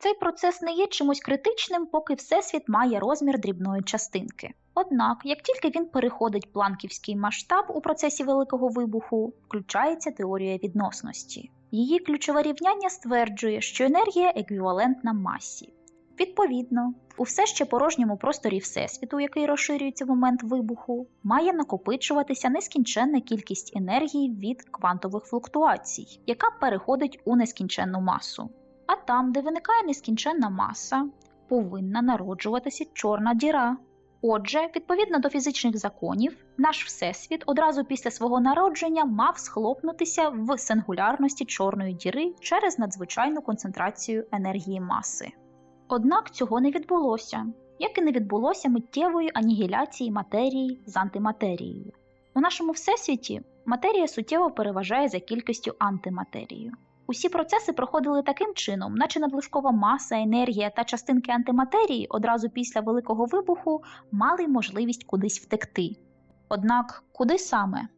Цей процес не є чимось критичним, поки Всесвіт має розмір дрібної частинки. Однак, як тільки він переходить планківський масштаб у процесі великого вибуху, включається теорія відносності. Її ключове рівняння стверджує, що енергія еквівалентна масі. Відповідно, у все ще порожньому просторі Всесвіту, який розширюється в момент вибуху, має накопичуватися нескінченна кількість енергії від квантових флуктуацій, яка переходить у нескінченну масу. А там, де виникає нескінченна маса, повинна народжуватися чорна діра. Отже, відповідно до фізичних законів, наш Всесвіт одразу після свого народження мав схлопнутися в сингулярності чорної діри через надзвичайну концентрацію енергії маси. Однак цього не відбулося, як і не відбулося миттєвої анігіляції матерії з антиматерією. У нашому всесвіті матерія суттєво переважає за кількістю антиматерію. Усі процеси проходили таким чином, наче надлишкова маса, енергія та частинки антиматерії одразу після великого вибуху мали можливість кудись втекти. Однак, куди саме?